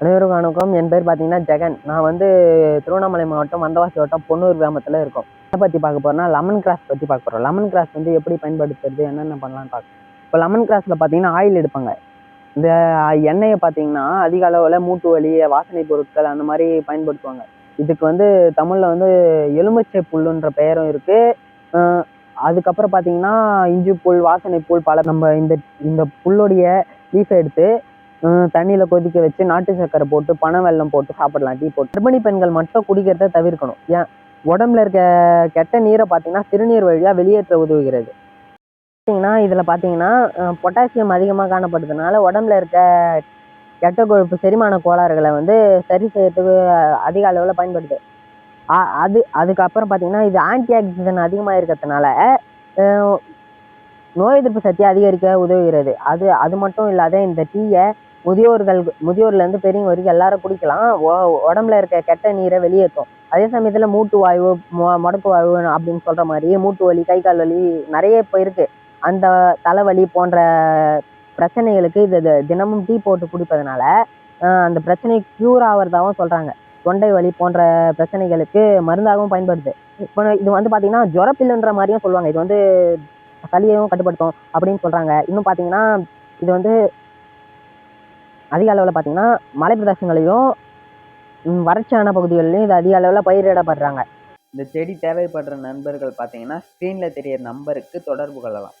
அனைவருக்கும் வணக்கம். என் பேர் பார்த்தீங்கன்னா ஜெகன். நான் வந்து திருவண்ணாமலை மாவட்டம் வந்தவாசி வட்டம் பொன்னூர் கிராமத்தில் இருக்கோம். எதை பற்றி பார்க்க போகிறோம்னா லெமன் கிராஸ் பற்றி பார்க்க போகிறோம் லெமன் கிராஸ் வந்து எப்படி பயன்படுத்துறது என்னென்ன பண்ணலாம்னு பார்க்க இப்போ லெமன் கிராஸில் பார்த்தீங்கன்னா ஆயில் எடுப்பாங்க. இந்த எண்ணெயை பார்த்தீங்கன்னா அதிக அளவில் மூட்டு வலி வாசனை பொருட்கள் அந்த மாதிரி பயன்படுத்துவாங்க. இதுக்கு வந்து தமிழில் வந்து எலுமிச்சை புல்லுன்ற பெயரும் இருக்குது அதுக்கப்புறம் பார்த்தீங்கன்னா இஞ்சி புல் வாசனை புல் பல நம்ம இந்த இந்த புல்லுடைய லீஃபை எடுத்து தண்ணியில் கொதிக்க வச்சு நாட்டு சர்க்கரை போட்டு பனை வெள்ளம் போட்டு சாப்பிடலாம் டீ போட்டு. கர்ப்பிணி பெண்கள் மட்டும் குடிக்கிறத தவிர்க்கணும். ஏன்? உடம்புல இருக்க கெட்ட நீரை பார்த்தீங்கன்னா சிறுநீர் வழியாக வெளியேற்ற உதவுகிறது. பார்த்தீங்கன்னா இதில் பார்த்தீங்கன்னா பொட்டாசியம் அதிகமாக காணப்படுறதுனால உடம்புல இருக்க கெட்ட கொழுப்பு செரிமான கோளாறுகளை வந்து சரி செய்யறதுக்கு அதிக அளவில் பயன்படுது. அ- அது அதுக்கப்புறம் பார்த்தீங்கன்னா இது ஆன்டி ஆக்சிஜன் அதிகமாக இருக்கிறதுனால நோய் எதிர்ப்பு சக்தியை அதிகரிக்க உதவுகிறது. அது அது மட்டும் இல்லாத இந்த டீயை முதியோர்கள் முதியோர்லேருந்து பெரியவங்க வரைக்கும் எல்லாரும் குடிக்கலாம். உடம்புல இருக்க கெட்ட நீரை வெளியேற்றும். அதே சமயத்தில் மூட்டு வாய்வு மொ- முடக்கு வாய்வு அப்படின்னு சொல்கிற மாதிரி மூட்டு வலி கை கால் வலி நிறைய இப்போ இருக்குது அந்த தலைவலி போன்ற பிரச்சனைகளுக்கு இது தினமும் டீ போட்டு குடிப்பதனால அந்த பிரச்சனை க்யூர் ஆகிறதாகவும் சொல்கிறாங்க தொண்டை வலி போன்ற பிரச்சனைகளுக்கு மருந்தாகவும் பயன்படுது. இப்போ இது வந்து பார்த்தீங்கன்னா ஜுரப்பில்லுன்ற மாதிரியும் சொல்லுவாங்க. இது வந்து சளியையும் கட்டுப்படுத்தும் அப்படின்னு சொல்கிறாங்க இன்னும் பார்த்தீங்கன்னா இது வந்து அதிக அளவில் பார்த்தீங்கன்னா மலை பிரதேசங்களையும் வறட்சியான பகுதிகளிலும் இது அதிக அளவில் பயிரிடப்படுறாங்க. இந்த செடி தேவைப்படுற நண்பர்கள் பார்த்தீங்கன்னா ஸ்க்ரீனில் தெரியற நம்பருக்கு தொடர்பு கொள்ளலாம்.